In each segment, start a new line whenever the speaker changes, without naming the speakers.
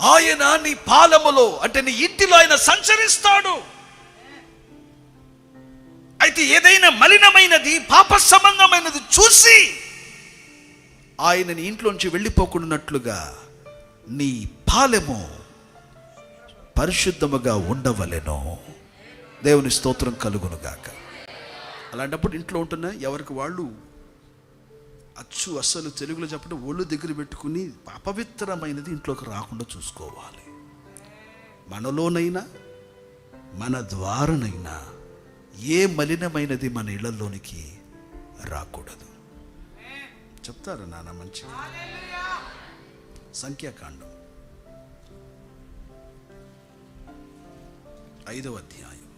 ఆయన నీ పాలములో అంటే నీ ఇంటిలో ఆయన సంచరిస్తాడు. అయితే ఏదైనా మలినమైనది పాప సంబంధమైనది చూసి ఆయన నీ ఇంట్లోంచి వెళ్ళిపోకుండానట్లుగా నీ పాలెము పరిశుద్ధముగా ఉండవలెను. దేవుని స్తోత్రం కలుగునుగాక. అలాంటప్పుడు ఇంట్లో ఉంటున్న ఎవరికి వాళ్ళు అచ్చు అస్సలు తెలుగులో చెప్పడం ఒళ్ళు దగ్గర పెట్టుకుని అపవిత్రమైనది ఇంట్లోకి రాకుండా చూసుకోవాలి. మనలోనైనా మన ద్వారానైనా ఏ మలినమైనది మన ఇళ్ళలోనికి రాకూడదు. చెప్తారు నాన్న మంచి సంఖ్యాకాండం. ఐదవ అధ్యాయం.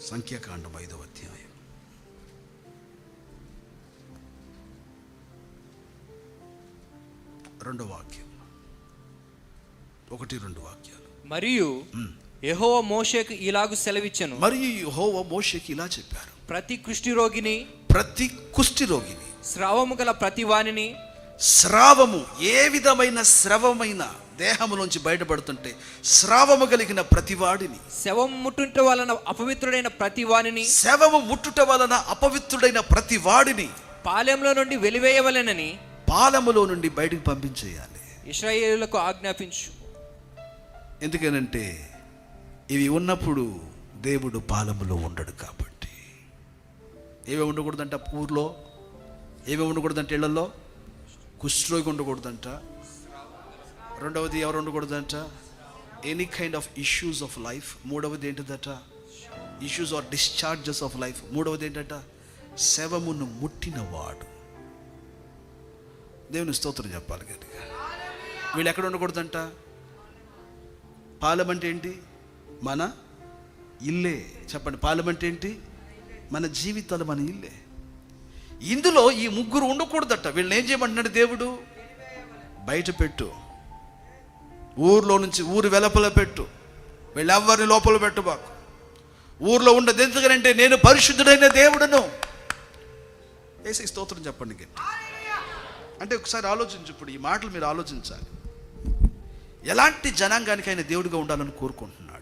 సంఖ్యాకాండం ఐదవ అధ్యాయం. రెండో వాక్యం. ఒకటి రెండు వాక్యాలు.
మరియు యెహోవా మోషేకు ఇలాగు సెలవిచ్చెను.
మరియు యెహోవా మోషేకి ఇలా చెప్పారు.
ప్రతి కుష్టి రోగిని
ప్రతి కుష్టి రోగిని
స్రావము గల ప్రతి వానిని
స్రావము ఏ విధమైన స్రవమైన దేహములోంచి బయటపడుతుంటే స్రావము కలిగిన ప్రతివాడిని
శవం ముట్టుంట వలన అపవిత్రుడైన ప్రతి వానిని
శవము ముట్టుట వలన అపవిత్రుడైన ప్రతి వాడిని
పాలెంలో నుండి వెలివేయవలెనని
పాలములో నుండి బయటికి పంపించేయాలి.
ఇస్రాయేలులకు ఆజ్ఞాపించు.
ఎందుకనంటే ఇవి ఉన్నప్పుడు దేవుడు పాలములో ఉండడు కాబట్టి. ఏమేమి ఉండకూడదంట ఊర్లో? ఏమేమి ఉండకూడదంట ఇళ్ళలో? కుష్ఠరోగి ఉండకూడదంట. రెండవది ఎవరు ఉండకూడదంట? Any kind of issues of life మూడవది ఏంటిదట? Issues or discharges of life మూడవది ఏంటంట? శవమును ముట్టినవాడు. దేవుని స్తోత్రం చెప్పాలి గట్టిగా. వీళ్ళు ఎక్కడ ఉండకూడదంట? పార్లమెంట్ ఏంటి మన ఇల్లే. చెప్పండి పార్లమెంట్ ఏంటి మన జీవితాలు మన ఇల్లే. ఇందులో ఈ ముగ్గురు ఉండకూడదట. వీళ్ళని ఏం చేయమంటున్నాడు దేవుడు? బయట పెట్టు. ఊర్లో నుంచి ఊరు వెలపల పెట్టు. వీళ్ళెవ్వరిని లోపల పెట్టుబాకు. ఊర్లో ఉండదు ఎందుకనంటే నేను పరిశుద్ధుడైన దేవుడును. వేసే స్తోత్రం చెప్పండి గట్టి అంటే ఒకసారి ఆలోచించు ఇప్పుడు ఈ మాటలు మీరు ఆలోచించాలి. ఎలాంటి జనాంగానికి ఆయన దేవుడిగా ఉండాలని కోరుకుంటున్నాడు.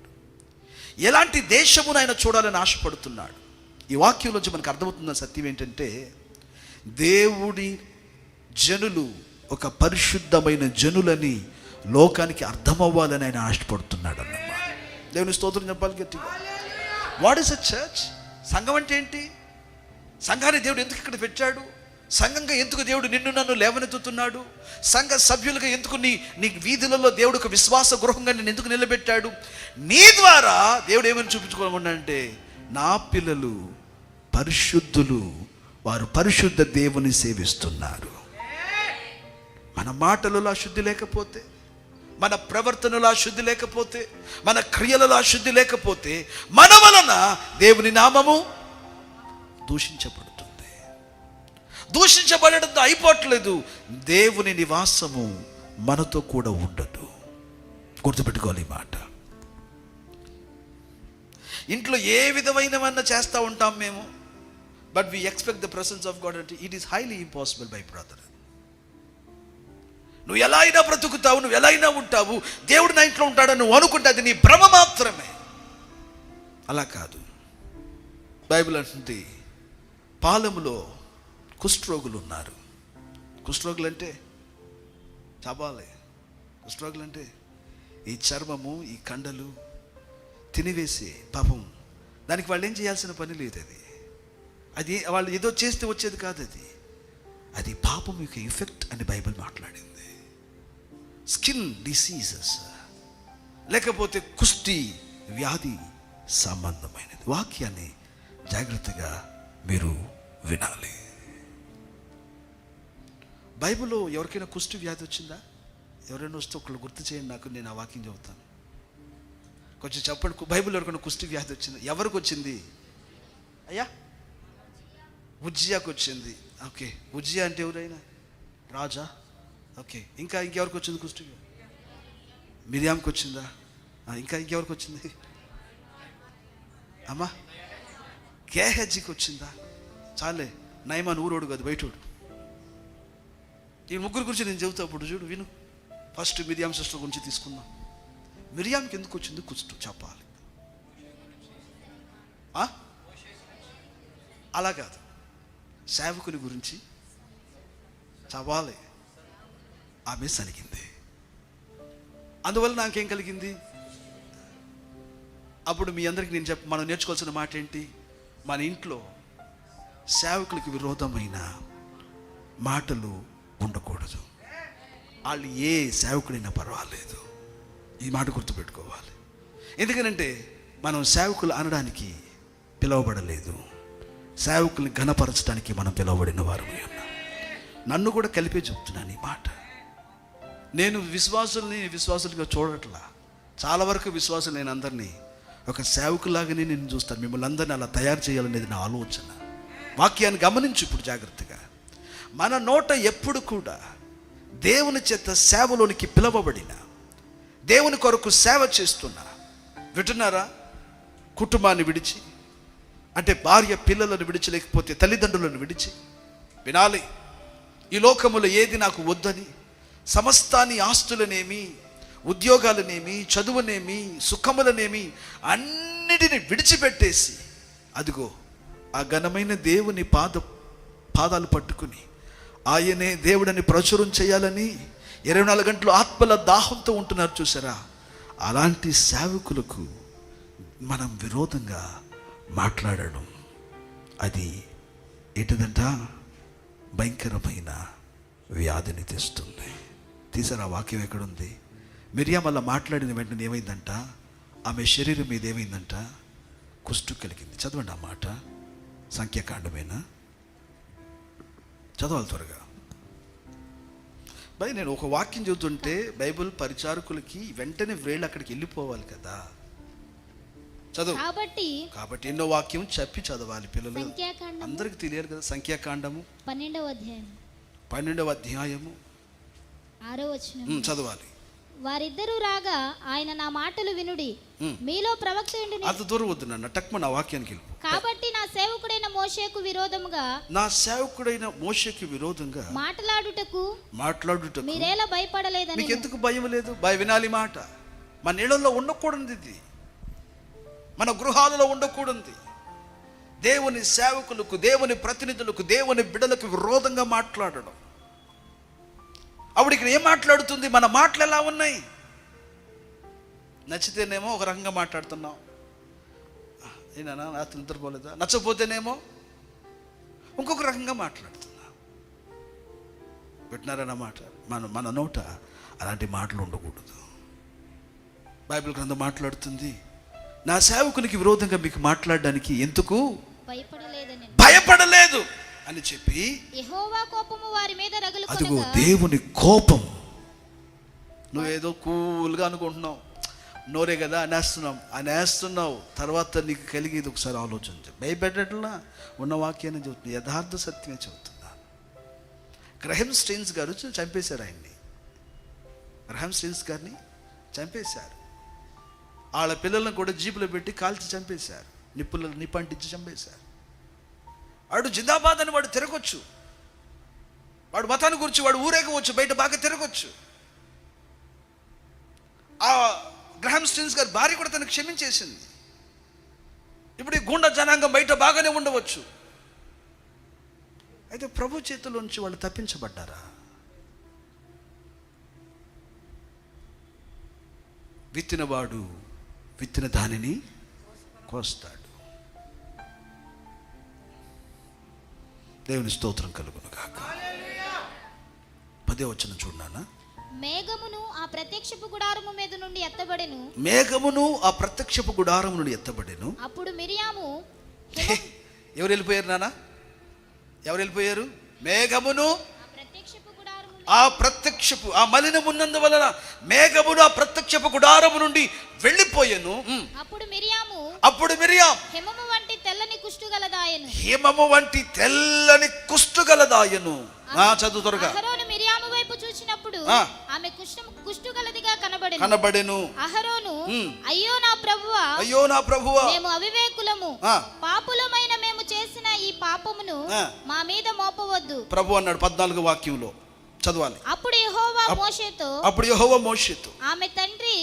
ఎలాంటి దేశమును ఆయన చూడాలని ఆశపడుతున్నాడు. ఈ వాక్యంలోంచి మనకు అర్థమవుతున్న సత్యం ఏంటంటే దేవుడి జనులు ఒక పరిశుద్ధమైన జనులని లోకానికి అర్థమవ్వాలని ఆయన ఆశపడుతున్నాడు అన్నమాట. దేవుని స్తోత్రం చెప్పాలి గట్టిగా. వాట్ ఇస్ అ చర్చ్ సంఘం అంటే ఏంటి? సంఘాన్ని దేవుడు ఎందుకు ఇక్కడ పెట్టాడు? సంఘంగా ఎందుకు దేవుడు నిన్ను నన్ను లేవనెత్తుతున్నాడు? సంఘ సభ్యులుగా ఎందుకు నీ నీ వీధులలో దేవుడు ఒక విశ్వాస గృహంగా నేను ఎందుకు నిలబెట్టాడు? నీ ద్వారా దేవుడు ఏమని చూపించుకోమంటే నా పిల్లలు పరిశుద్ధులు వారు పరిశుద్ధ దేవుని సేవిస్తున్నారు. మన మాటలలో అశుద్ధి లేకపోతే మన ప్రవర్తనలో అశుద్ధి లేకపోతే మన క్రియలలో అశుద్ధి లేకపోతే మన వలన దేవుని నామము దూషించబడు దూషించబడటంతో అయిపోవట్లేదు. దేవుని నివాసము మనతో కూడా ఉండదు. గుర్తుపెట్టుకోవాలి ఈ మాట. ఇంట్లో ఏ విధమైనవన్నా చేస్తూ ఉంటాం మేము. But we expect the presence of God అంటే it is highly impossible by brother నువ్వు ఎలా అయినా బ్రతుకుతావు నువ్వు ఎలా అయినా ఉంటావు దేవుడు నా ఇంట్లో ఉంటాడని నువ్వు అనుకుంటే అది నీ భ్రమ మాత్రమే. అలా కాదు. బైబిల్ అంటుంది పాలెములో కుష్ఠరోగులు ఉన్నారు కుష్ఠరోగులు అంటే చబాలే. కుష్ఠరోగులు అంటే ఈ చర్మము ఈ కండలు తినివేసి పాపం. దానికి వాళ్ళు ఏం చేయాల్సిన పని లేదు అది. అది వాళ్ళు ఏదో చేస్తే వచ్చేది కాదు అది. అది పాపం యొక్క ఎఫెక్ట్ అని బైబిల్ మాట్లాడింది. Skin diseases. లేకపోతే కుష్టి వ్యాధి సంబంధమైనది. వాక్యాన్ని జాగ్రత్తగా మీరు వినాలి. బైబిల్లో ఎవరికైనా కుష్టి వ్యాధి వచ్చిందా? ఎవరైనా వస్తే ఒకళ్ళు గుర్తు చేయండి నాకు నేను ఆ వాకింగ్ చెబుతాను. కొంచెం చెప్పండి బైబిల్ ఎవరికైనా కుష్టి వ్యాధి వచ్చింది? ఎవరికి వచ్చింది? అయ్యా? ఉజ్జియాకు వచ్చింది. ఓకే. ఉజ్జియా అంటే ఎవరైనా? రాజా? ఓకే. ఇంకా ఇంకెవరికి వచ్చింది కుష్టి మిరియాంకి వచ్చిందా? ఇంకా ఇంకెవరికి వచ్చింది? అమ్మా కేహెజ్జికి వచ్చిందా? చాలే. నయమాన్ ఊరోడు కాదు బయటోడు. ఈ ముగ్గురు గురించి నేను చెబుతా అప్పుడు చూడు విను. ఫస్ట్ మిరియాం సిస్టర్ గురించి తీసుకుందాం. మిరియాంకి ఎందుకు వచ్చింది కుష్టు చెప్పాలి ఆ? అలా కాదు. సేవకుని గురించి చవాలి. ఆమె సలిగింది. అందువల్ల నాకేం కలిగింది? అప్పుడు మీ అందరికి నేను చెప్ప మనం నేర్చుకోవాల్సిన మాట ఏంటి? మన ఇంట్లో సేవకులకు విరోధమైన మాటలు ఉండకూడదు. వాళ్ళు ఏ సేవకుడైనా పర్వాలేదు. ఈ మాట గుర్తుపెట్టుకోవాలి. ఎందుకనంటే మనం సేవకులు అనడానికి పిలువబడలేదు. సేవకుల్ని ఘనపరచడానికి మనం పిలువబడిన వారమే ఉన్నాం నన్ను కూడా కలిపే చెప్తున్నాను ఈ మాట. నేను విశ్వాసుల్ని విశ్వాసులుగా చూడట్లా. చాలా వరకు విశ్వాసం నేను అందరినీ ఒక సేవకులాగానే నేను చూస్తాను. మిమ్మల్ని అందరినీ అలా తయారు చేయాలనేది నా ఆలోచన. వాక్యాన్ని గమనించు ఇప్పుడు జాగ్రత్తగా. మన నోట ఎప్పుడు కూడా దేవుని చేత సేవలోనికి పిలవబడిన దేవుని కొరకు సేవ చేస్తున్నా వింటున్నారా? కుటుంబాన్ని విడిచి అంటే భార్య పిల్లలను విడిచి లేకపోతే తల్లిదండ్రులను విడిచి వినాలి. ఈ లోకములో ఏది నాకు వద్దని సమస్తాన్ని ఆస్తులనేమి ఉద్యోగాలనేమి చదువునేమి సుఖములనేమి అన్నిటిని విడిచిపెట్టేసి అదిగో ఆ ఘనమైన దేవుని పాద పాదాలు పట్టుకుని ఆయనే దేవుడని ప్రచురం చేయాలని ఇరవై నాలుగు గంటలు ఆత్మల దాహంతో ఉంటున్నారు చూసారా? అలాంటి సేవకులకు మనం విరోధంగా మాట్లాడడం అది ఏంటిదంట? భయంకరమైన వ్యాధిని తెస్తుంది. తీసారా వాక్యం ఎక్కడుంది? మిరియా మళ్ళీ మాట్లాడిన వెంటనే ఏమైందంట? ఆమె శరీరం మీద ఏమైందంట? కుష్టు కలిగింది. చదవండి ఆ మాట. సంఖ్యాకాండమేనా? చదవాలి త్వరగా. భయ్ నేను ఒక వాక్యం చదువుతుంటే బైబిల్ పరిచారకులకి వెంటనే వేళ్ళు అక్కడికి వెళ్ళిపోవాలి కదా. చదువు.
కాబట్టి
కాబట్టి ఎన్నో వాక్యం చెప్పి చదవాలి పిల్లలు. అందరికి తెలియాలి కదా సంఖ్యాకాండము.
పన్నెండవ అధ్యాయం.
పన్నెండవ అధ్యాయము.
ఆరో వచనం.
ఉమ్, చదవాలి.
వారిద్దరూ రాగా ఆయన నా మాటలు వినుడి. మీలో ప్రవక్త.
అంత దూరం వద్దు నన్ను టక్మ నా వాక్యానికి
కాబట్టి సేవకుడైన మోషేకు విరోధముగా
నా సేవకుడైన మోషకి విరోధంగా
మాట్లాడుటకు
మాట్లాడుటకు
మీరేలా భయపడలేదని
మీకు ఎందుకు భయం లేదు? భయ వినాలి మాట. మన నీళ్ళల్లో ఉండకూడదు ఇది. మన గృహాలలో ఉండకూడదు దేవుని సేవకులకు దేవుని ప్రతినిధులకు దేవుని బిడలకు విరోధంగా మాట్లాడడం. అప్పుడు ఇక్కడ ఏం మాట్లాడుతుంది? మన మాటలు ఎలా ఉన్నాయి? నచ్చితేనేమో ఒక రకంగా మాట్లాడుతున్నాం. ఏనా రాత్రి నిద్రపోలేదా? నచ్చపోతేనేమో ఇంకొక రకంగా మాట్లాడుతున్నా. పెట్టినారన్న మాట? మన మన నోట అలాంటి మాటలు ఉండకూడదు. బైబిల్ గ్రంథం మాట్లాడుతుంది నా సేవకునికి విరోధంగా మీకు మాట్లాడడానికి ఎందుకు? భయపడలేదు అని చెప్పి అదిగో దేవుని కోపం. నువ్వేదో కూల్గా అనుకుంటున్నావు. నోరే కదా అనేస్తున్నాం. అనేస్తున్నావు తర్వాత నీకు కలిగేది ఒకసారి ఆలోచించు భయపెట్టట్లా ఉన్న వాక్యాన్ని చెబుతుంది. యథార్థ సత్యమే చెబుతున్నా గ్రహం స్టెయిన్స్ గారు చంపేశారు ఆయన్ని. గ్రహం స్టెయిన్స్ గారిని చంపేశారు. వాళ్ళ పిల్లలను కూడా జీపులో పెట్టి కాల్చి చంపేశారు. నిప్పులను నిప్పంటించి చంపేశారు. వాడు జిందాబాద్ అని వాడు తిరగొచ్చు. వాడు మతాన్ని గురించి వాడు ఊరేగవచ్చు బయట బాగా తిరగొచ్చు. ఆ గ్రహం స్టిన్స్ గారి భార్య కూడా తనకు క్షమించేసింది. ఇప్పుడు ఈ గుండా జనాంగం బయట బాగానే ఉండవచ్చు. అయితే ప్రభు చేతిలోంచి వాళ్ళు తప్పించబడ్డారా? విత్తినవాడు విత్తిన దానిని కోస్తాడు. దేవుని స్తోత్రం కలుగును కాక పదే వచ్చిన చూడనా
మేఘమును ఆ ప్రత్యక్షపు గుడారము మీద నుండి ఎత్తబడెను.
మేఘమును ఆ ప్రత్యక్షపు గుడారం నుండి ఎత్తబడెను.
అప్పుడు మిరియాము
ఎవరు వెళ్ళిపోయారు నాన్న? ఎవరు వెళ్ళిపోయారు? మేఘమును
ఆ ప్రత్యక్షపు గుడారము
ఆ ప్రత్యక్షపు ఆ మలినమున్నందు వలన మేఘమును ఆ ప్రత్యక్షపు గుడారము నుండి వెళ్ళిపోయాను.
అప్పుడు మిరియాము
అప్పుడు మిరియాం
హిమము వంటి తెల్లని కుష్టు గలదాయను.
హిమము వంటి తెల్లని కుష్టు గలదాయను. ఆ చదువు త్వరగా.
వైపు చూసినప్పుడు. ఆమె కుష్ఠం కుష్టు గలదిగా కనబడెను
కనబడెను
అహరోను. అయ్యో నా ప్రభువా
అయ్యో నా ప్రభువా
మేము అవివేకులము. పాపులమైన మేము చేసిన ఈ పాపమును. మా మీద మోపవద్దు
ప్రభు అన్నాడు పద్నాలుగు వాక్యంలో చదవాలి.
అప్పుడు యెహోవా మోషేతో
అప్పుడు యెహోవా మోషేతో.
ఆమె తండ్రి.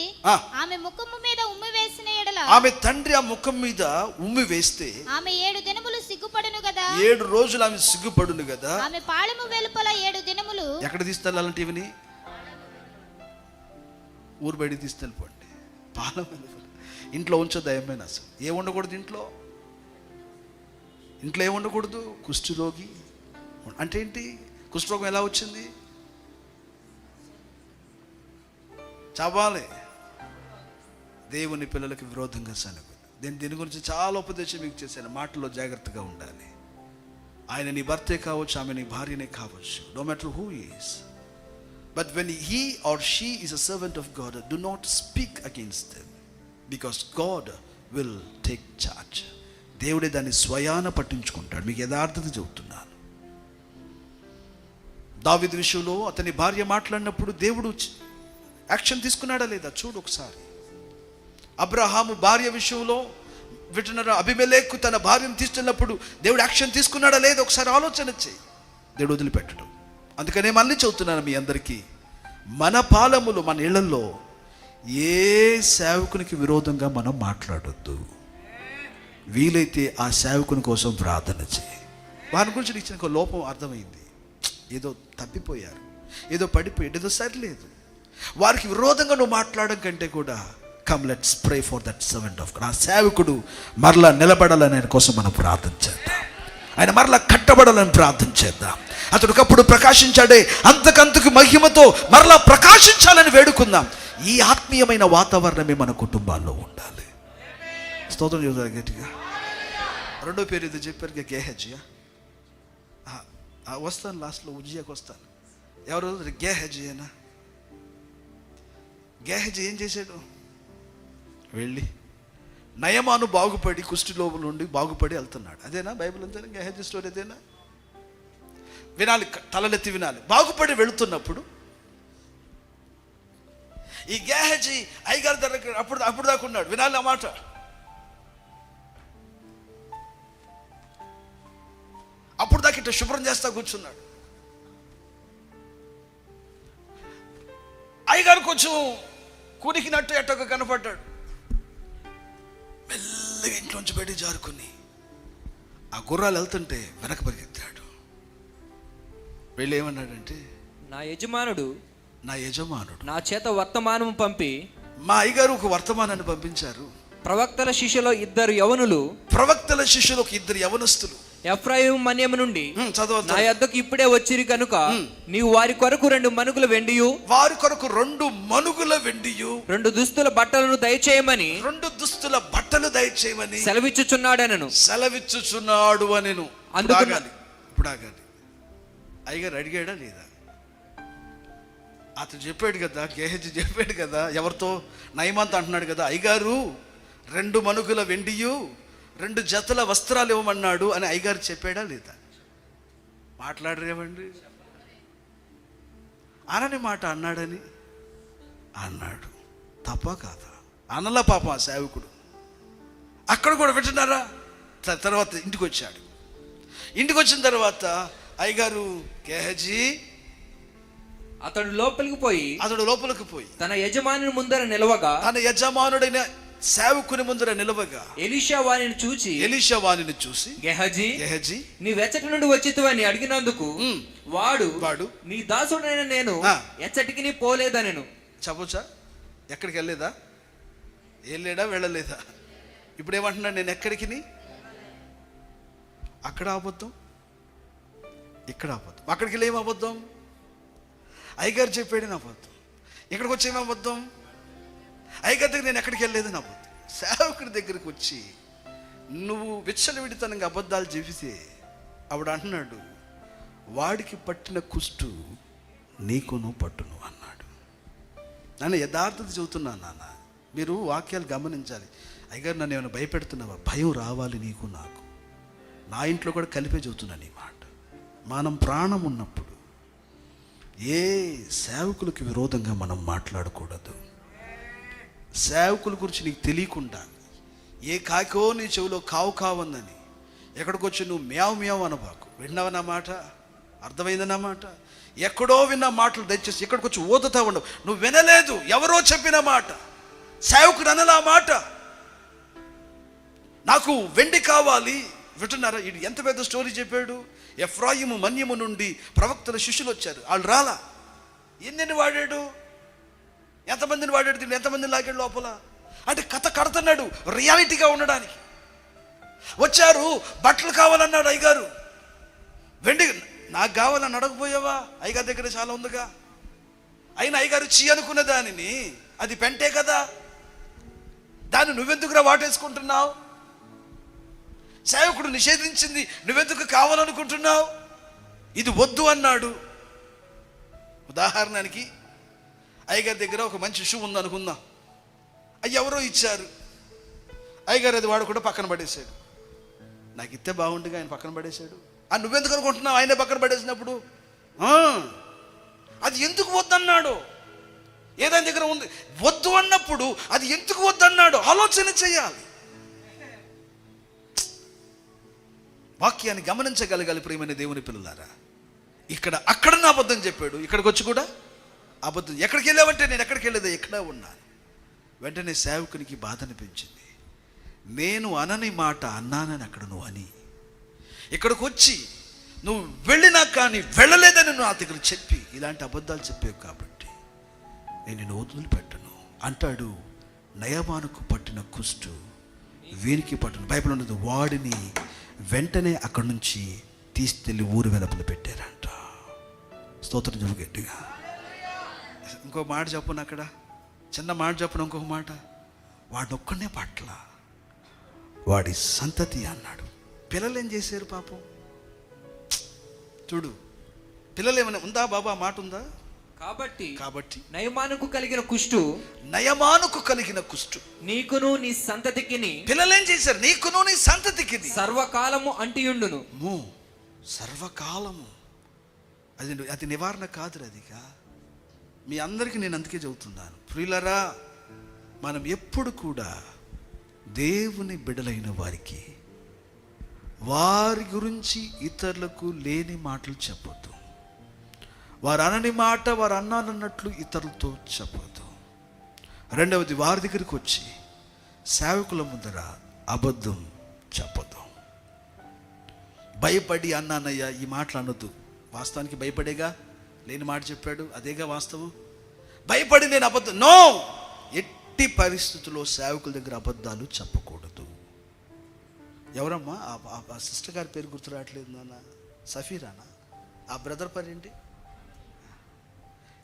ఆమె ముఖము మీద ఉమ్మి వేసిన ఎడల
ఆమె తండ్రి ఆ ముఖం మీద ఉమ్మి వేస్తే
ఆమె ఏడు దినములు సిగ్గుపడును కదా
ఏడు రోజులు ఆమె సిగ్గుపడును కదా
ఆమె పాళెము వెలుపల ఏడు దినములు
ఎక్కడ తీస్తారు అలాంటివిని ఊరు బయట తీసుకెళ్ళిపోండి. పాలం వెలుపల. ఇంట్లో ఉంచొద్దు ఏమైనా అసలు. ఏం ఉండకూడదు ఇంట్లో? ఇంట్లో ఏం ఉండకూడదు? కుష్ఠరోగి. అంటే ఏంటి? కుష్ఠరోగం ఎలా వచ్చింది? చవాలి. దేవుని పిల్లలకి విరోధంగా సనుగు నేను దీని గురించి చాలా ఉపదేశం మీకు చేశాను. మాటల్లో జాగ్రత్తగా ఉండాలి. ఆయన నీ భర్తే కావచ్చు ఆమె నీ భార్యనే కావచ్చు. No matter who is but when he or she is a servant of God do not speak against them because God will take charge దేవుడే దాన్ని స్వయాన పట్టించుకుంటాడు. మీకు యథార్థత చెబుతున్నాను. దావిద్ విషయంలో అతని భార్య మాట్లాడినప్పుడు దేవుడు యాక్షన్ తీసుకున్నాడా లేదా? చూడు ఒకసారి. అబ్రహాము భార్య విషయంలో విటనర అభిమలేకు తన భార్యను తీసుకెళ్ళినప్పుడు దేవుడు యాక్షన్ తీసుకున్నాడా లేదా? ఒకసారి ఆలోచన చేయి. దేవుడు వదిలిపెట్టడం. అందుకనే మళ్ళీ చెబుతున్నాను మీ అందరికీ. మన పాలములు మన ఇళ్ళలో ఏ సేవకునికి విరోధంగా మనం మాట్లాడొద్దు. వీలైతే ఆ సేవకుని కోసం ప్రార్థన చేయి. వారి గురించి నీకు చిన్న లోపం అర్థమైంది. ఏదో తప్పిపోయారు. ఏదో పడిపోయాడు ఏదో సరిలేదు. వారికి విరోధంగా నువ్వు మాట్లాడడం కంటే కూడా come let's pray for that servant of ఆ సేవకుడు మరలా నిలబడాలని ఆయన కోసం మనం ప్రార్థన చేద్దాం. ఆయన మరలా కట్టబడాలని ప్రార్థన చేద్దాం. అతడు ఒకప్పుడు ప్రకాశించాడే అంతకంతకు మహిమతో మరలా ప్రకాశించాలని వేడుకుందాం. ఈ ఆత్మీయమైన వాతావరణమే మన కుటుంబాల్లో ఉండాలి. స్తోత్రం చూద్దాం గట్టిగా? రెండో పేరు ఇది చెప్పారు ఇక గేహజ్యా ఆ, వస్తాను లాస్ట్లో ఉజ్జియాకి వస్తాను. ఎవరు? గేహజ్యనా? గేహజీ ఏం చేశాడు? వెళ్ళి నయమాను బాగుపడి కుష్టిలోపు నుండి బాగుపడి వెళ్తున్నాడు. అదేనా బైబిల్ అంతేనా? గేహజీ స్టోరీ అదేనా? వినాలి తలలెత్తి వినాలి. బాగుపడి వెళుతున్నప్పుడు ఈ గేహజీ అయ్యగారి దగ్గర అప్పుడు అప్పుడు దాకా ఉన్నాడు. వినాలి ఆ మాట. అప్పుడు దాకా ఇట్లా శుభ్రం చేస్తా కూర్చున్నాడు. అయ్యగారు కొంచెం కునికినట్టు ఎట్టొక కనపడ్డాడు. మెల్లగా ఇంట్లోంచి బయటికి జారుకుని ఆ గుర్రాలు వెళ్తుంటే వెనక పరిగెత్తాడు. వెళ్ళి ఏమన్నాడంటే
నా యజమానుడు
నా యజమానుడు.
నా చేత వర్తమానము పంపి
మా అయ్యగారు ఒక వర్తమానాన్ని పంపించారు.
ప్రవక్తల శిష్యులో ఇద్దరు యవనులు
ప్రవక్తల శిష్యులు ఒక ఇద్దరు యవనస్తులు.
ఎఫ్రాయిం మన్యము నుండి
చదవద్దు
నా యొద్దకు ఇప్పుడే వచ్చిరి కనుక నీవు వారి కొరకు రెండు మనుగుల వెండియు.
వారి కొరకు రెండు మనుగుల వెండియు.
రెండు దుస్తుల బట్టలను దయచేయమని
రెండు దుస్తుల బట్టలు దయచేయమని
సెలవిచ్చుచున్నాడనను.
సెలవిచ్చుచున్నాడు అనెను. ఇప్పుడు
అందుకు-
ఆగాలి. ఇప్పుడు ఆగాలి. అయ్యగారు అడిగాడా లేదా? అతను చెప్పాడు కదా గేహజీ చెప్పాడు కదా ఎవరితో నయమంత అంటున్నాడు కదా అయ్యగారు రెండు మనుగుల వెండియు. రెండు జతల వస్త్రాలు ఇవ్వమన్నాడు అని అయ్యగారు చెప్పాడా లేదా? మాట్లాడరేమండి? అనని మాట అన్నాడని? అన్నాడు. తప్ప కాదా? అనల పాపం ఆ సేవకుడు. అక్కడ కూడా వింటున్నారా? తర్వాత ఇంటికి వచ్చాడు ఇంటికి వచ్చిన తర్వాత అయ్యగారు కేహజీ.
అతడు లోపలికి పోయి
అతడు లోపలికి పోయి
తన యజమాని ముందర నిలవగా
తన యజమానుడైన సేవకుని ముందర నిలవగా
ఎలీషా వారిని చూచి
ఎలీషా వాణిని చూసి
గెహజీ
గెహజీ
నీ వెచ్చటి నుండి వచ్చితువని అడిగినందుకు. వాడు
వాడు
నీ దాసుడైన నేను. ఎచ్చటికి నీ పోలేదనెను.
చెప్పొచ్చా ఎక్కడికి వెళ్ళలేదా? వెళ్ళలేడా వెళ్ళలేదా? ఇప్పుడు ఏమంటున్నాడు నేను ఎక్కడికి అక్కడ అబద్ధం ఇక్కడ అబద్ధం. అక్కడికి వెళ్ళి ఏం అబద్ధం? అయ్యగారు చెప్పాడు నా అబద్ధం. ఇక్కడికి వచ్చి ఏం అబద్ధం? అయ్యగారి దగ్గర నేను ఎక్కడికి వెళ్ళలేదు నా బుద్ధి సేవకుడి దగ్గరికి వచ్చి నువ్వు విచ్చలవిడితనంగా అబద్ధాలు చెబితే ఆవిడ అన్నాడు వాడికి పట్టిన కుష్టు నీకును పట్టును అన్నాడు. నన్ను యథార్థత చెబుతున్నాను నాన్న మీరు వాక్యాలు గమనించాలి. అయ్యగారు నన్ను ఏమైనా భయపెడుతున్నావా? భయం రావాలి నీకు నాకు. నా ఇంట్లో కూడా కలిపే చెబుతున్నాను ఈ మాట. మనం ప్రాణం ఉన్నప్పుడు ఏ సేవకులకు విరోధంగా మనం మాట్లాడకూడదు. సేవకుల గురించి నీకు తెలియకుండా ఏ కాకో నీ చెవిలో కావు కావందని ఎక్కడికి వచ్చి నువ్వు మ్యావ్ మ్యావ్ అనబాకు. విన్నావా నా మాట? ఎక్కడో విన్న మాటలు దయచేసి ఇక్కడికి వచ్చి ఓదుతా ఉండవు నువ్వు వినలేదు ఎవరో చెప్పిన మాట. సేవకుడు అనలా మాట. నాకు వెండి కావాలి. వింటున్నారా? ఇది ఎంత పెద్ద స్టోరీ చెప్పాడు? ఎఫ్రాయిము మన్యము నుండి ప్రవక్తల శిష్యులు వచ్చారు వాళ్ళు రాలా. ఎన్నెన్ని వాడాడు? ఎంతమందిని వాడాడు తిండి ఎంతమందిని లాగాడు లోపల? అంటే కథ కడుతున్నాడు రియాలిటీగా ఉండడానికి. వచ్చారు బట్టలు కావాలన్నాడు అయ్యగారు. వెండి నాకు కావాలని అడగపోయావా అయ్యగారి దగ్గర చాలా ఉందిగా. అయినా అయ్యగారు చీ అనుకున్న దానిని అది పెంటే కదా. దాన్ని నువ్వెందుకురా వాటేసుకుంటున్నావు? సేవకుడు నిషేధించింది నువ్వెందుకు కావాలనుకుంటున్నావు? ఇది వద్దు అన్నాడు. ఉదాహరణకి అయ్యగారి దగ్గర ఒక మంచి షూ ఉంది అనుకుందాం అవి ఎవరో ఇచ్చారు. అయ్యగారు అది వాడు కూడా పక్కన పడేశాడు. నాకు ఇస్తే బాగుండగా ఆయన పక్కన పడేశాడు. ఆ నువ్వెందుకు అనుకుంటున్నావు? ఆయనే పక్కన పడేసినప్పుడు. అది ఎందుకు వద్దన్నాడు? ఏదైనా దగ్గర ఉంది. వద్దు అన్నప్పుడు అది ఎందుకు వద్దన్నాడు? ఆలోచన చేయాలి. వాక్యాన్ని గమనించగలగాలి ప్రియమైన దేవుని పిల్లలారా. ఇక్కడ అక్కడ నా అబద్ధం చెప్పాడు. ఇక్కడికి వచ్చి కూడా అబద్ధం. ఎక్కడికి వెళ్ళావంటే నేను ఎక్కడికి వెళ్ళేది ఎక్కడ ఉన్నాను. వెంటనే సేవకునికి బాధ అనిపించింది. నేను అనని మాట అన్నానని అక్కడ నువ్వు అని. ఇక్కడికి వచ్చి నువ్వు వెళ్ళినా కానీ వెళ్ళలేదని నువ్వు నా దగ్గర చెప్పి ఇలాంటి అబద్ధాలు చెప్పావు కాబట్టి నేను నిన్ను వదిలిపెట్టను. అంటాడు నయమానుకు పట్టిన కుష్టు వీరికి పట్టిన బైబిల్ ఉన్నది వాడిని వెంటనే అక్కడి నుంచి తీసుకెళ్ళి ఊరు వెలుపల పెట్టారంట. స్తోత్రం చెప్పు గట్టిగా. ఇంకో మాట చెప్పను అక్కడ. చిన్న మాట చెప్పను ఇంకొక మాట. వాడొక్కనే పట్ల. వాడి సంతతి అన్నాడు. పిల్లలు ఏం చేశారు పాపం? చూడు పిల్లలు ఏమైనా ఉందా బాబా? మాట ఉందా?
కాబట్టి
కాబట్టి
నయమానుకు కలిగిన కుష్టు
నయమానుకు కలిగిన కుష్టు.
నీకును నీ సంతతికిని
పిల్లలు ఏం చేశారు? నీకును నీ సంతతికి
సర్వకాలము అంటియుండును.
మో సర్వకాలము. అది అది నివారణ కాదు అదిగా మీ అందరికీ నేను అందుకే చెబుతున్నాను. ప్రియులరా మనం ఎప్పుడు కూడా దేవుని బిడలైన వారికి వారి గురించి ఇతరులకు లేని మాటలు చెప్పొద్దు. వారు అనని మాట వారు అన్నానన్నట్లు ఇతరులతో చెప్పొద్దు. రెండవది వారి దగ్గరికి వచ్చి సేవకుల ముందర అబద్ధం చెప్పొద్దు. భయపడి అన్నానయ్యా ఈ మాటలు అనొద్దు. వాస్తవానికి భయపడేగా? లేని మాట చెప్పాడు. అదేగా వాస్తవం? భయపడి నేను అబద్ధం నో! ఎట్టి పరిస్థితుల్లో సేవకుల దగ్గర అబద్ధాలు చెప్పకూడదు. ఎవరమ్మా? ఆ- సిస్టర్ గారి పేరు గుర్తు రావట్లేదు నాన్న. సఫీరానా? ఆ బ్రదర్ పని ఏంటి?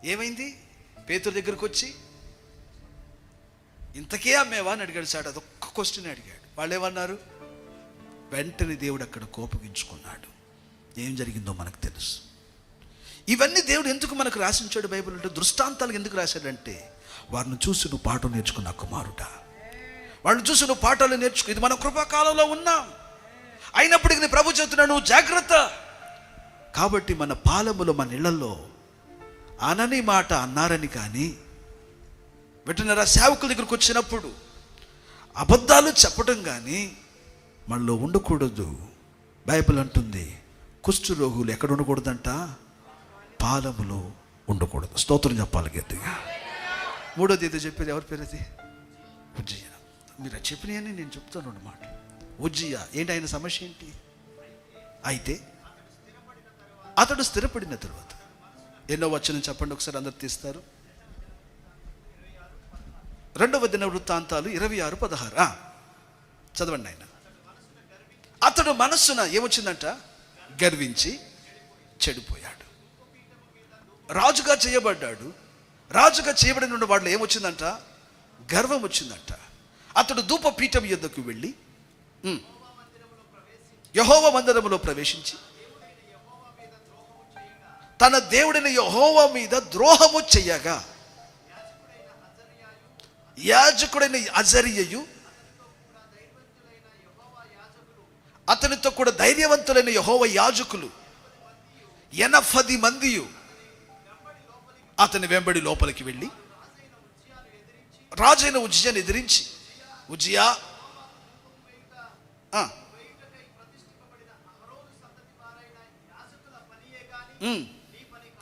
ఏమైంది? పేతురు దగ్గరికి వచ్చి ఇంతకే అమ్మేవా అని అడిగాడు సార్. అదొక్క క్వశ్చన్ అడిగాడు. వాళ్ళు ఏమన్నారు వెంటనే దేవుడు అక్కడ కోపగించుకున్నాడు. ఏం జరిగిందో మనకు తెలుసు. ఇవన్నీ దేవుడు ఎందుకు మనకు రాసించాడు బైబిల్ అంటే దృష్టాంతాలు ఎందుకు రాశాడంటే వారిని చూసి నువ్వు పాఠం నేర్చుకున్న కుమారుట వాళ్ళని చూసి నువ్వు పాఠాలు నేర్చుకో ఇది మన కృపాకాలంలో ఉన్నాం. అయినప్పటికీ ప్రభు చెప్తున్నా నువ్వు జాగ్రత్త. కాబట్టి మన పాలములో మన ఇళ్ళలో అనని మాట అన్నారని కానీ వెటనరా సేవకుల దగ్గరికి వచ్చినప్పుడు అబద్ధాలు చెప్పడం కానీ మనలో ఉండకూడదు. బైబిల్ అంటుంది కుష్ఠరోగులు ఎక్కడ ఉండకూడదంట? పాలములో ఉండకూడదు. స్తోత్రం చెప్పాలి గట్టిగా. మూడోది ఏదో చెప్పేది? ఎవరి పేరు అది ఉజ్జయ. మీరు అది చెప్పినాయని నేను చెప్తాను అన్నమాట. ఉజ్జయ ఏంటి ఆయన సమస్య ఏంటి? అయితే అతడు స్థిరపడిన తర్వాత ఎన్నో వచ్చిన చెప్పండి ఒకసారి అందరు తీస్తారు. రెండవ దిన వృత్తాంతాలు ఇరవై ఆరు పదహారు. చదవండి ఆయన. అతడు మనస్సున ఏమొచ్చిందంట? గర్వించి చెడిపోయాడు. రాజుగా చేయబడ్డాడు. రాజుగా చేయబడిన వాళ్ళు ఏమొచ్చిందంట? గర్వం వచ్చిందంట. అతడు ధూప పీఠం యొద్దకు వెళ్ళి యహోవ మందిరములో ప్రవేశించి తన దేవుడిని యహోవ మీద ద్రోహము చెయ్యగా. యాజకుడైన అజరియయు అతనితో కూడా ధైర్యవంతులైన యహోవ యాజకులు ఎనఫది మందియు అతని వెంబడి లోపలికి వెళ్ళి రాజైన ఉజ్జయాన్ని ఎదిరించి ఉజ్జయా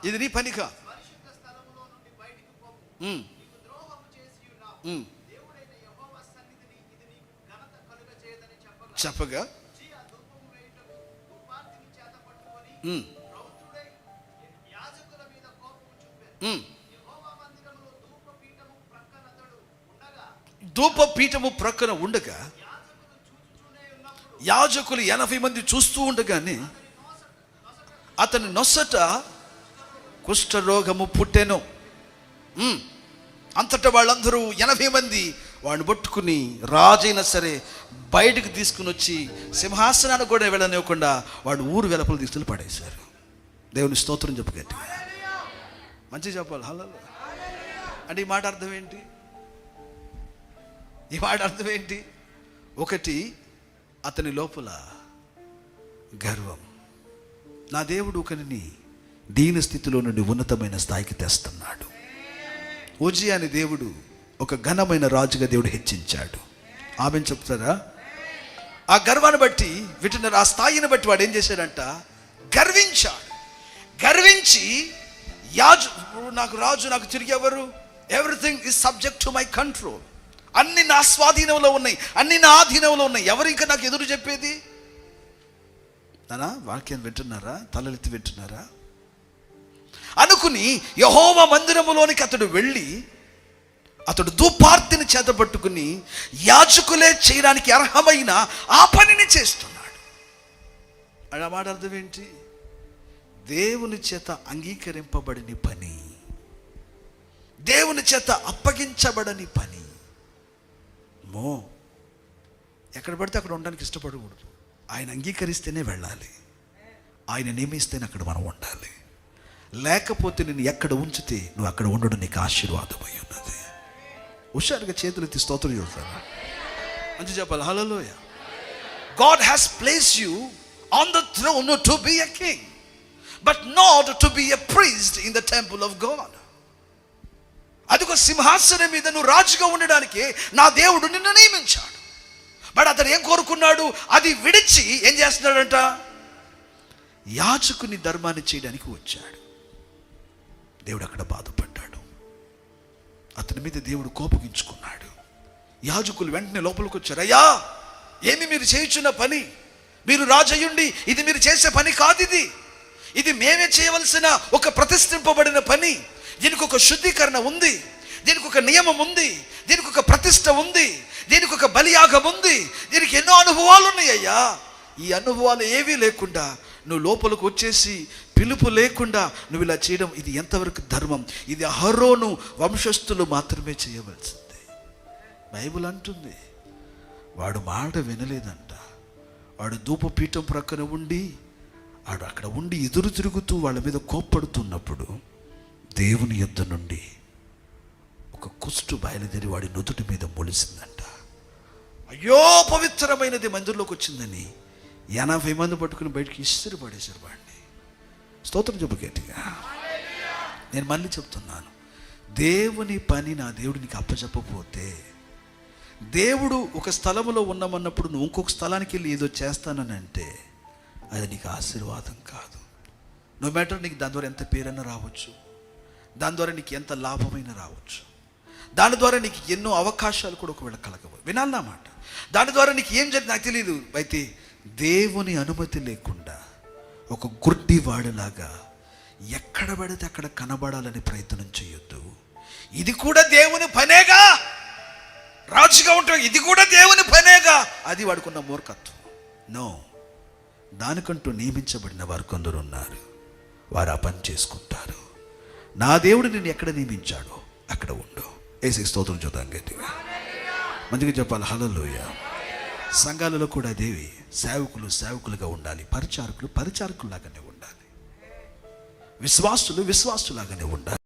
ఇది నీ పనికా. చెప్పగా ధూపపీఠము ప్రక్కన ఉండగా యాజకులు ఎనభై మంది చూస్తూ ఉండగానే అతని నొసట కుష్ఠరోగము పుట్టెను. అంతటా వాళ్ళందరూ ఎనభై మంది వాడిని పట్టుకుని రాజైనా సరే బయటకు తీసుకుని వచ్చి సింహాసనానికి కూడా వెళ్ళనివ్వకుండా వాడు ఊరు వెలపలు తీసుకుని పడేశారు. దేవుని స్తోత్రం చెప్పు మంచి చెప్పాలి. హలో అంటే ఈ మాట అర్థం ఏంటి? ఈ మాట అర్థం ఏంటి? ఒకటి అతని లోపల గర్వం. నా దేవుడు ఒకరిని దీన స్థితిలో నుండి ఉన్నతమైన స్థాయికి తెస్తున్నాడు. ఓజి అని దేవుడు ఒక ఘనమైన రాజుగా దేవుడు హెచ్చించాడు. ఆమె చెప్తారా? ఆ గర్వాన్ని బట్టి వింటున్నారు ఆ స్థాయిని బట్టి వాడు ఏం చేశాడంట? గర్వించాడు. గర్వించి యాజు నాకు రాజు నాకు తిరిగి ఎవరు? Everything is subject to my control అన్ని నా స్వాధీనంలో ఉన్నాయి అన్ని నా ఆధీనంలో ఉన్నాయి. ఎవరు ఇంకా నాకు ఎదురు చెప్పేది? నానా వాక్యం వింటున్నారా? తలెత్తి వింటున్నారా? అనుకుని యహోవ మందిరములోనికి అతడు వెళ్ళి అతడు దూపార్తిని చేతపట్టుకుని యాజకులే చేయడానికి అర్హమైన ఆ పనిని చేస్తున్నాడు. అలా మాట అర్థం ఏంటి దేవుని చేత అంగీకరింపబడిన పని. దేవుని చేత అప్పగించబడని పని. మో ఎక్కడ పడితే అక్కడ ఉండడానికి ఇష్టపడకూడదు. ఆయన అంగీకరిస్తేనే వెళ్ళాలి. ఆయన నియమిస్తేనే అక్కడ మనం ఉండాలి. లేకపోతే నేను ఎక్కడ ఉంచితే నువ్వు అక్కడ ఉండడం నీకు ఆశీర్వాదమై ఉన్నది. హుషారుగా చేతులు ఎత్తి స్తోత్రం చూస్తాను మంచి చెప్పాలి. హలోయ God has placed you on the throne to be a king but not to be a priest in the temple of God అదిగో సింహాసనం మీద నువ్వు రాజుగా ఉండడానికి నా దేవుడు నిన్ను నియమించాడు. బట్ అతను ఏం కోరుకున్నాడు? అది విడిచి ఏం చేస్తున్నాడంట? యాచకుని ధర్మాన్ని చేయడానికి వచ్చాడు. దేవుడు అక్కడ బాధపడ్డాడు. అతని మీద దేవుడు కోపగించుకున్నాడు. యాజకులు వెంటనే లోపలికి వచ్చారు. అయ్యా ఏమి మీరు చేయుచున్న పని? మీరు రాజయ్యుండి ఇది మీరు చేసే పని కాదు ఇది. ఇది మేమే చేయవలసిన ఒక ప్రతిష్ఠింపబడిన పని. దీనికి ఒక శుద్ధీకరణ ఉంది. దీనికి ఒక నియమం ఉంది. దీనికి ఒక ప్రతిష్ట ఉంది. దీనికి ఒక బలియాగం ఉంది. దీనికి ఎన్నో అనుభవాలు ఉన్నాయ్యా ఈ అనుభవాలు ఏవీ లేకుండా నువ్వు లోపలికి వచ్చేసి పిలుపు లేకుండా నువ్వు ఇలా చేయడం ఇది ఎంతవరకు ధర్మం? ఇది అహరోను వంశస్థులు మాత్రమే చేయవలసింది. బైబుల్ అంటుంది వాడు మాట వినలేదంట. వాడు ధూపపీఠం ప్రక్కన ఉండి వాడు అక్కడ ఉండి ఎదురు తిరుగుతూ వాళ్ళ మీద కోప్పడుతున్నప్పుడు దేవుని యుద్ధ నుండి ఒక కుష్టు బయలుదేరి వాడి నుదుటి మీద మొలిసిందంట. అయ్యో పవిత్రమైనది మందిరంలోకి వచ్చిందని ఎనభై మంది పట్టుకుని బయటికి ఇస్తిరి పడేశారు వాడిని. స్తోత్రం చెప్పు గట్టిగా. నేను మళ్ళీ చెప్తున్నాను. దేవుని పని నా దేవుడికి అప్పచెప్పపోతే దేవుడు ఒక స్థలంలో ఉన్నామన్నప్పుడు నువ్వు ఇంకొక స్థలానికి వెళ్ళి ఏదో చేస్తానని అంటే అది నీకు ఆశీర్వాదం కాదు. నో మ్యాటర్ నీకు దాని ద్వారా ఎంత పేరైనా రావచ్చు. దాని ద్వారా నీకు ఎంత లాభమైనా రావచ్చు. దాని ద్వారా నీకు ఎన్నో అవకాశాలు కూడా ఒకవేళ కలగవు. వినాలన్నమాట దాని ద్వారా నీకు ఏం జరిగింది నాకు తెలియదు అయితే దేవుని అనుమతి లేకుండా ఒక గుడ్డి వాడిలాగా ఎక్కడ పడితే అక్కడ కనబడాలని ప్రయత్నం చేయొద్దు. ఇది కూడా దేవుని పనేగా? రాజుగా ఉంటాం ఇది కూడా దేవుని పనేగా? అది వాడుకున్న మూర్ఖత్వం. నో దానికంటూ నియమించబడిన వారు కొందరు ఉన్నారు. వారు ఆ పని చేసుకుంటారు. నా దేవుడు నిన్ను ఎక్కడ నియమించాడో అక్కడ ఉండు. ఏసీ స్తోత్రం చూద్దాం గట్టిగా. మంచిగా చెప్పాలి హలలోయ సంఘాలలో కూడా దేవి సేవకులు సేవకులుగా ఉండాలి. పరిచారకులు పరిచారకులాగానే ఉండాలి. విశ్వాసులు విశ్వాసులాగానే ఉండాలి.